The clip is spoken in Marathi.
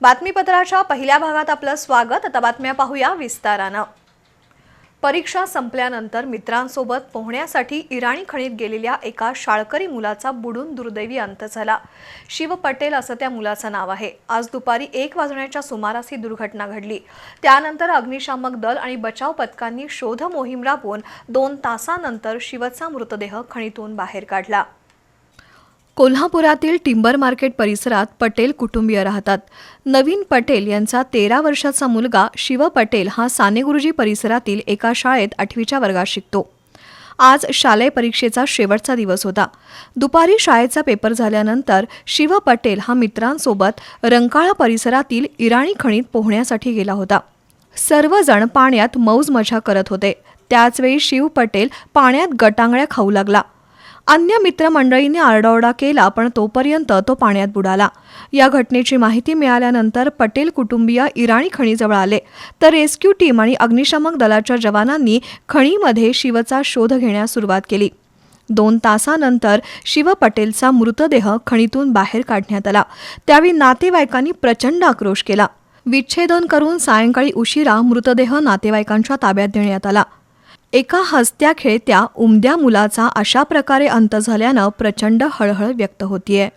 बातमीपत्राच्या पहिल्या भागात आपलं स्वागत. आता बातम्या पाहूया विस्तारानं. परीक्षा संपल्यानंतर मित्रांसोबत पोहण्यासाठी इराणी खणीत गेलेल्या एका शाळकरी मुलाचा बुडून दुर्दैवी अंत झाला. शिव पटेल असं त्या मुलाचं नाव आहे. आज दुपारी एक वाजण्याच्या सुमारास ही दुर्घटना घडली. त्यानंतर अग्निशामक दल आणि बचाव पथकांनी शोध मोहीम राबवून दोन तासानंतर शिवचा मृतदेह खणीतून बाहेर काढला. कोल्हापुरातील टिंबर मार्केट परिसरात पटेल कुटुंबीय राहतात. नवीन पटेल यांचा तेरा वर्षाचा मुलगा शिव पटेल हा सानेगुरुजी परिसरातील एका शाळेत आठवीच्या वर्गात शिकतो. आज शालेय परीक्षेचा शेवटचा दिवस होता. दुपारी शाळेचा पेपर झाल्यानंतर शिव पटेल हा मित्रांसोबत रंकाळा परिसरातील इराणी खणीत पोहण्यासाठी गेला होता. सर्वजण पाण्यात मौज मजा करत होते. त्याचवेळी शिव पटेल पाण्यात गटांगळ्या खाऊ लागला. अन्य मित्रमंडळींनी आरडाओरडा केला पण तोपर्यंत तो पाण्यात बुडाला. या घटनेची माहिती मिळाल्यानंतर पटेल कुटुंबीय इराणी खणीजवळ आले. तर रेस्क्यू टीम आणि अग्निशामक दलाच्या जवानांनी खणीमध्ये शिवचा शोध घेण्यास सुरुवात केली. दोन तासानंतर शिव पटेलचा मृतदेह खणीतून बाहेर काढण्यात आला. त्यावेळी नातेवाईकांनी प्रचंड आक्रोश केला. विच्छेदन करून सायंकाळी उशिरा मृतदेह नातेवाईकांच्या ताब्यात देण्यात आला. एका हसत्या खेळत्या उमद्या मुलाचा अशा प्रकारे अंत झाल्यानं प्रचंड हळहळ व्यक्त होतीये.